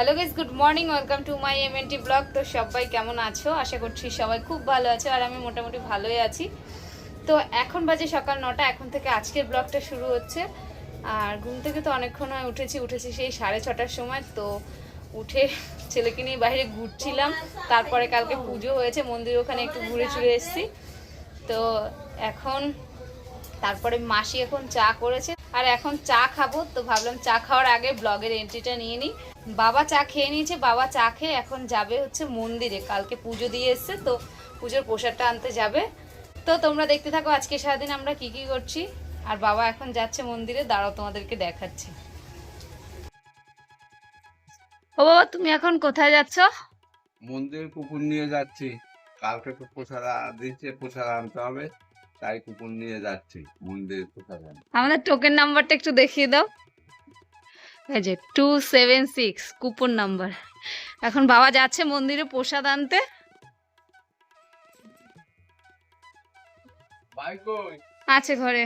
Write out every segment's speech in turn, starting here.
Hello guys good morning welcome to my M N T blog তো সবাই কেমন আছো? আশা করছি সবাই খুব ভালো আছো আর আমি মোটামুটি ভালোই আছি। তো এখন বাজে সকাল নটা, এখন থেকে আজকের ব্লগটা শুরু হচ্ছে। আর ঘুম থেকে তো অনেকক্ষণ হয়, উঠেছি উঠেছি সেই সাড়ে ছটার সময়। তো উঠে ছেলেকে নিয়ে বাইরে ঘুরছিলাম। তারপরে কালকে পুজো হয়েছে, মন্দির ওখানে একটু ঘুরে চুরে এসেছি। তো এখন তারপরে মাসি এখন চা করেছে। আর এখন চা খাব, তো ভাবলাম চা খাওয়ার আগে ব্লগের এন্ট্রিটা নিয়ে নিই। বাবা চা খেয়ে নিয়েছে, বাবা চা খেয়ে এখন যাবে হচ্ছে মন্দিরে। কালকে পুজো দিয়ে এসছে, তো পুজোর প্রসাদটা আনতে যাবে। তো তোমরা দেখতে থাকো, আজকে সারাদিন আমরা কি কি করছি। আর বাবা এখন যাচ্ছে মন্দিরে, দাঁড়াও তোমাদেরকে দেখাচ্ছি। ও বাবা তুমি এখন কোথায় যাচ্ছ? মন্দিরে কুকুর নিয়ে যাচ্ছি। কালকে তো প্রসাদ দিচ্ছে প্রসাদ আনতে হবে। তাই কুকুর নিয়ে যাচ্ছি। মন্দিরে আমাদের টোকেন নাম্বারটা একটু দেখিয়ে দাও। এই যে two seven six coupon number এখন বাবা যাচ্ছে মন্দিরে প্রসাদ আনতে। আছে ঘরে।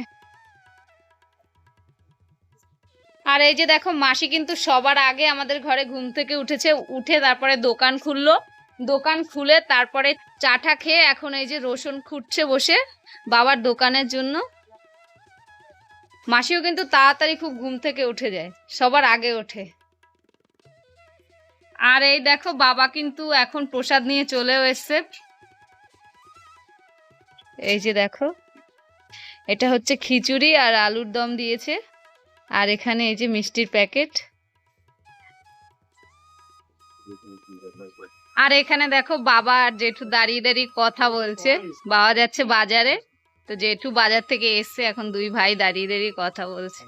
আর এই যে দেখো মাসি কিন্তু সবার আগে আমাদের ঘরে ঘুম থেকে উঠেছে উঠে তারপরে দোকান খুললো। দোকান খুলে তারপরে চাটা খেয়ে এখন এই যে রসুন খুঁটছে বসে বাবার দোকানের জন্য। মাসিও কিন্তু তাড়াতাড়ি খুব ঘুম থেকে উঠে যায়, সবার আগে ওঠে। আর এই দেখো বাবা কিন্তু এখন প্রসাদ নিয়ে চলেও এসছে। এই যে দেখো, এটা হচ্ছে খিচুড়ি আর আলুর দম দিয়েছে। আর এখানে এই যে মিষ্টির প্যাকেট। আর এখানে দেখো বাবা আর জেঠু দাঁড়িয়ে দাঁড়িয়ে কথা বলছে। বাবা যাচ্ছে বাজারে। তো জেঠু বাজার থেকে এসছে, এখন দুই ভাই দাঁড়িয়ে দাঁড়িয়ে কথা বলছে।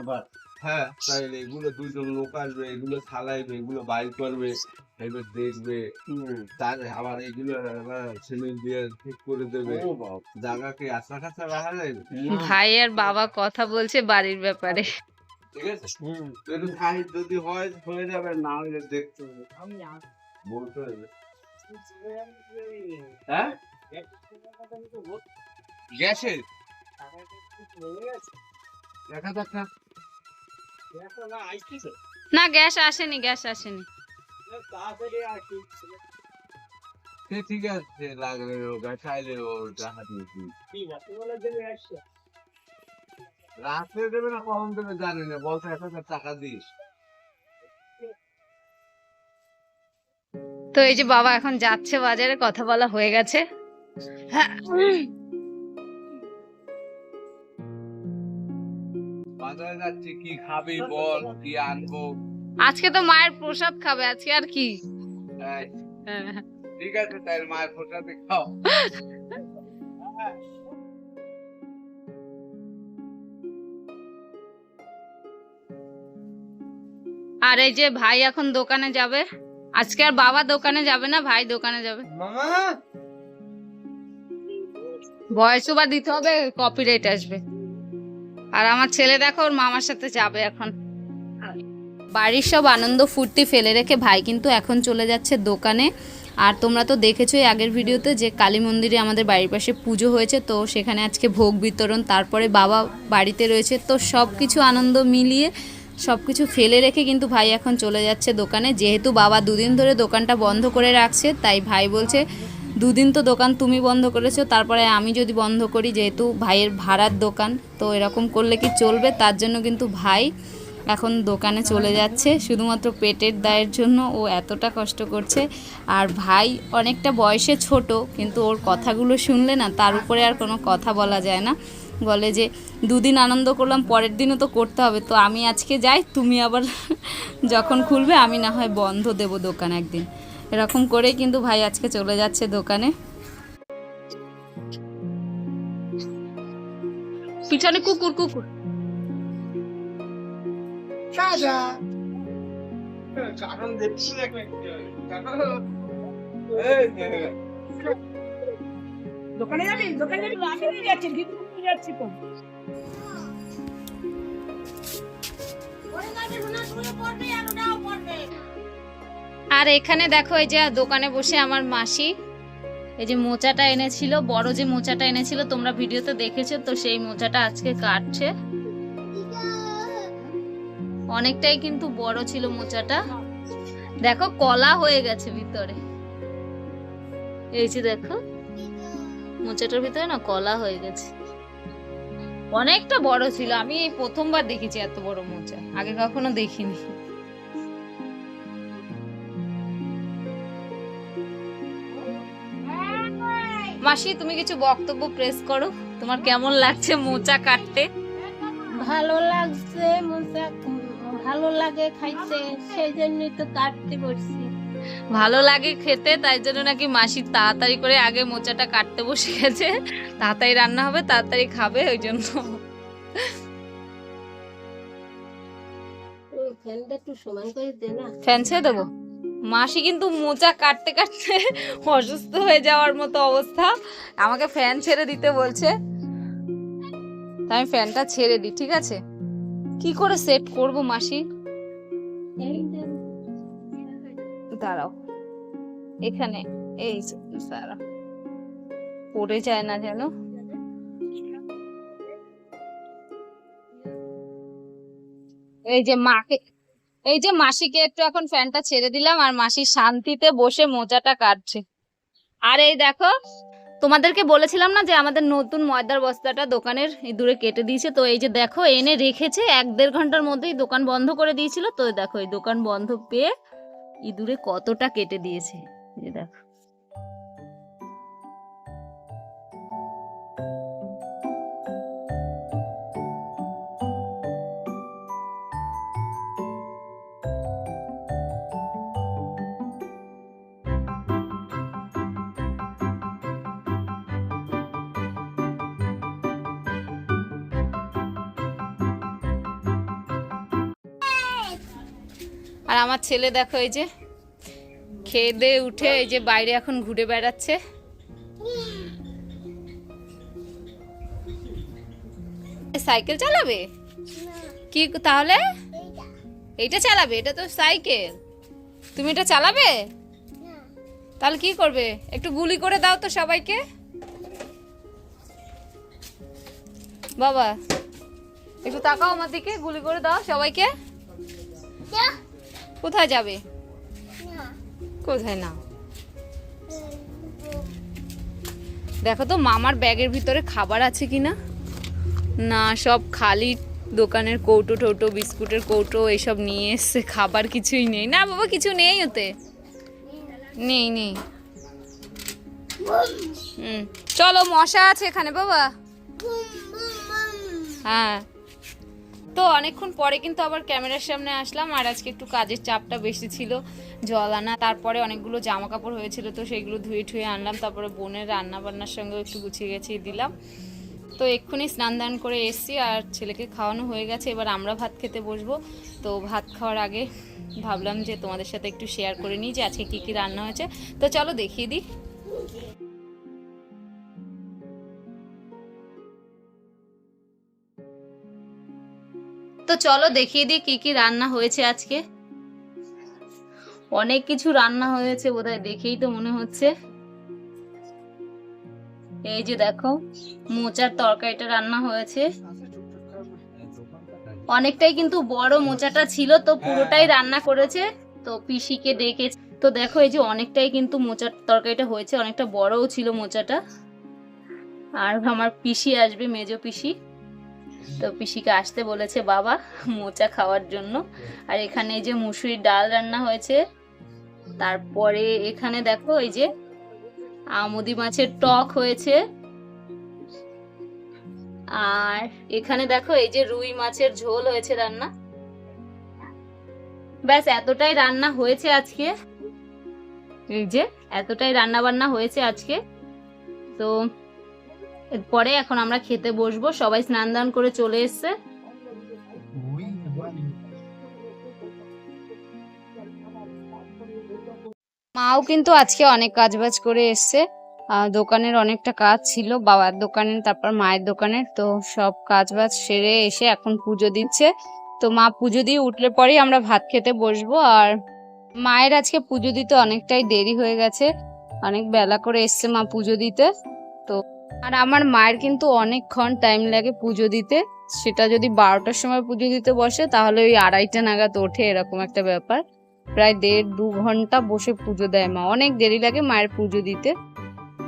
আবার হ্যাঁ তাহলে এগুলো দুইজন লোক আসবে এগুলো থালাইবে এগুলো বাইর করবে এবার দেখবে তার আবার এগুলো সিমেন্ট দিয়ে ঠিক করে দেবে। জায়গাকে আশা কাছা রাখা যায় ভাই আর বাবা কথা বলছে বাড়ির ব্যাপারে। ঠিক আছে? যদি ভাই যদি হয় হয়ে যাবে না হলে দেখতে হবে। বলতে হবে। হ্যাঁ? গ্যাসের দেখা যাক না গ্যাস আসেনি গ্যাস আসেনি। ঠিক আছে লাগলে রাত্রে দেবে। না কখন দেবে জানি না বলতে এক হাজার টাকা দিস। তো এই যে বাবা এখন যাচ্ছে বাজারে কথা বলা হয়ে গেছে। বাজারে যাচ্ছি কি খাবি বল কি আনব? আজকে তো মায়ের প্রসাদ খাবে আজকে আর কি? হ্যাঁ। ঠিক আছে তাহলে মায়ের প্রসাদে খাও। আর এই যে ভাই এখন দোকানে যাবে আজকে আর বাবা দোকানে যাবে না ভাই দোকানে যাবে। ভয়েস ওভার দিতে হবে কপিরাইট আসবে। আর আমার ছেলে দেখো, ওর মামার সাথে যাবে এখন। বাড়ির সব আনন্দ ফুর্তি ফেলে রেখে ভাই কিন্তু এখন চলে যাচ্ছে দোকানে। আর তোমরা তো দেখেছোই আগের ভিডিওতে যে কালী মন্দিরে আমাদের বাড়ির পাশে পুজো হয়েছে, তো সেখানে আজকে ভোগ বিতরণ, তারপরে বাবা বাড়িতে রয়েছে। তো সব কিছু আনন্দ মিলিয়ে সব কিছু ফেলে রেখে কিন্তু ভাই এখন চলে যাচ্ছে দোকানে। যেহেতু বাবা দুদিন ধরে দোকানটা বন্ধ করে রাখছে, তাই ভাই বলছে দুদিন তো দোকান তুমি বন্ধ করেছ, তারপরে আমি যদি বন্ধ করি যেহেতু ভাইয়ের ভাড়ার দোকান, তো এরকম করলে কি চলবে? তার জন্য কিন্তু ভাই এখন দোকানে চলে যাচ্ছে, শুধুমাত্র পেটের দায়ের জন্য ও এতটা কষ্ট করছে। আর ভাই অনেকটা বয়সে ছোট, কিন্তু ওর কথাগুলো শুনলে না তার উপরে আর কোনো কথা বলা যায় না। বলে যে, দুদিন আনন্দ করলাম, পরের দিনও তো করতে হবে। তো আমি আজকে যাই, তুমি আবার যখন খুলবে, আমি না হয় বন্ধ দেব দোকান একদিন। এরকম করেই কিন্তু ভাই আজকে চলে যাচ্ছে দোকানে। পিছনে কুকুর কুকুর। কারণ দেখছি দোকানে যাবি? দোকানে যাবি? যাচ্ছি যাচ্ছি তো আর এখানে দেখো এই যে দোকানে বসে আমার মাসি। এই যে মোচাটা এনেছিল, বড় যে মোচাটা এনেছিল, তোমরা ভিডিওতে দেখেছ, তো সেই মোচাটা আজকে কাটছে। অনেকটাই কিন্তু বড় ছিল মোচাটা। দেখো, কলা হয়ে গেছে ভিতরে। এই যে দেখো, মোচাটার ভিতরে না কলা হয়ে গেছে। অনেকটা বড় ছিল, আমি এই প্রথমবার দেখেছি এত বড় মোচা, আগে কখনো দেখিনি। মাসি তুমি কিছু বক্তব্য প্রেস করো। তোমার কেমন লাগছে মোচা কাটতে? ভালো লাগছে মোচা ভালো লাগে খাইতে সেই জন্যই তো কাটতে বসছি। ভালো লাগে খেতে তাই জন্য নাকি মাসি তাড়াতাড়ি করে আগে মোচাটা কাটতে বসে গেছে। তাড়াতাড়ি রান্না হবে তাড়াতাড়ি খাবে ওই জন্য। ফ্যানটা একটু সমান করে দে না। ফ্যান ছেড়ে দেবো? মাসি কিন্তু মোচা কাটতে কাটতে অসুস্থ হয়ে যাওয়ার মতো অবস্থা। আমাকে ফ্যান ছেড়ে দিতে বলছে। তাই আমি ফ্যানটা ছেড়ে দিই, ঠিক আছে? কি করে সেট করব মাসি? দাঁড়াও। এখানে, এই দাঁড়াও। পড়ে যায় না যেন। এই যে মাকে এই যে মাসিকে একটু এখন ফ্যানটা ছেড়ে দিলাম, আর মাসি শান্তিতে বসে মোজাটা কাটছে। আর এই দেখো, তোমাদেরকে বলেছিলাম না যে আমাদের নতুন ময়দার বস্তাটা দোকানের দূরে কেটে দিয়েছে? তো এই যে দেখো, এনে রেখেছে, এক দেড় ঘণ্টার মধ্যেই দোকান বন্ধ করে দিয়েছিল। তো দেখো, এই দোকান বন্ধ পেয়ে ইঁদুরে কতটা কেটে দিয়েছে। দেখো। আর আমার ছেলে দেখো এই যে খেয়ে উঠে এই যে বাইরে এখন ঘুরে বেড়াচ্ছে। সাইকেল চালাবে? কি তাহলে? এইটা চালাবে, এটা তো সাইকেল। তুমি এটা চালাবে? তাহলে কি করবে? একটু গুলি করে দাও তো সবাইকে। বাবা, একটু তাকাও আমার দিকে, গুলি করে দাও সবাইকে। কোথায় যাবে? কোথায় না? দেখো তো মামার ব্যাগের ভিতরে খাবার আছে কি না না সব খালি দোকানের কৌটো টৌটো বিস্কুটের কৌটো এইসব নিয়ে এসছে খাবার কিছুই নেই। না বাবা কিছু নেই ওতে। নেই নেই। হুম চলো মশা আছে এখানে বাবা। হ্যাঁ। তো অনেকক্ষণ পরে কিন্তু আবার ক্যামেরার সামনে আসলাম, আর আজকে একটু কাজের চাপটা বেশি ছিল, জল আনা। তারপরে অনেকগুলো জামা কাপড় হয়েছিল, তো সেইগুলো ধুয়ে ঠুয়ে আনলাম, তারপরে বোনের রান্না বান্নার সঙ্গেও একটু গুছিয়ে গেছিয়ে দিলাম। তো এক্ষুনি স্নান দান করে এসছি, আর ছেলেকে খাওয়ানো হয়ে গেছে, এবার আমরা ভাত খেতে বসবো। তো ভাত খাওয়ার আগে ভাবলাম যে তোমাদের সাথে একটু শেয়ার করে নিই যে আজকে কী কী রান্না হয়েছে। তো চলো দেখিয়ে দিই। তো চলো দেখিয়ে দিই কি কি রান্না হয়েছে আজকে। অনেক কিছু রান্না হয়েছে বোধহয়, দেখেই তো মনে হচ্ছে। এই যে দেখো, মোচার তরকারিটা রান্না হয়েছে। অনেকটাই কিন্তু বড় মোচাটা ছিল, তো পুরোটাই রান্না করেছে। তো পিসিকে ডেকে, তো দেখো এই যে অনেকটাই কিন্তু মোচার তরকারিটা হয়েছে, অনেকটা বড়ও ছিল মোচাটা। আর আমার পিসি আসবে, মেজো পিসি। তো পিসিকে আসতে বলেছে, বাবা, মোচা খাওয়ার জন্য। আর এখানে যে মুসুরির ডাল রান্না হয়েছে, তারপরে এখানে দেখো এই যে আমুদি মাছের টক হয়েছে। আর এখানে দেখো এই যে রুই মাছের ঝোল হয়েছে রান্না। ব্যাস, এতটাই রান্না হয়েছে আজকে। এই যে, এতটাই রান্না বান্না হয়েছে আজকে। তো এরপরে এখন আমরা খেতে বসবো। সবাই স্নান দান করে চলে এসছে। মাও কিন্তু আজকে অনেক কাজ বাজ করে এসছে। দোকানের অনেকটা কাজ ছিল, বাবার দোকানের, তারপর মায়ের দোকানের, তো সব কাজ বাজ সেরে এসে এখন পুজো দিচ্ছে। তো মা পুজো দিয়ে উঠলে পরেই আমরা ভাত খেতে বসবো। আর মায়ের আজকে পুজো দিতে অনেকটাই দেরি হয়ে গেছে। অনেক বেলা করে এসছে মা পুজো দিতে। তো আর আমার মায়ের কিন্তু অনেকক্ষণ টাইম লাগে পুজো দিতে। সেটা যদি বারোটার সময় পুজো দিতে বসে, তাহলে ওই আড়াইটা নাগাদ ওঠে এরকম একটা ব্যাপার। প্রায় দেড় দু ঘণ্টা বসে পুজো দেয় মা। অনেক দেরি লাগে মায়ের পুজো দিতে।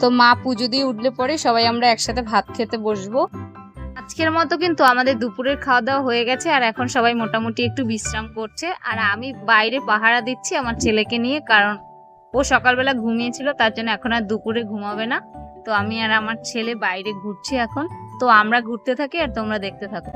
তো মা পুজো দিয়ে উঠলে পরে সবাই আমরা একসাথে ভাত খেতে বসবো। আজকের মতো কিন্তু আমাদের দুপুরের খাওয়া দাওয়া হয়ে গেছে, আর এখন সবাই মোটামুটি একটু বিশ্রাম করছে। আর আমি বাইরে পাহারা দিচ্ছি আমার ছেলেকে নিয়ে, কারণ ও সকালবেলা ঘুমিয়েছিল, তার জন্য এখন আর দুপুরে ঘুমাবে না। তো আমি আর আমার ছেলে বাইরে ঘুরছি এখন। তো আমরা ঘুরতে থাকি আর তোমরা দেখতে থাকো।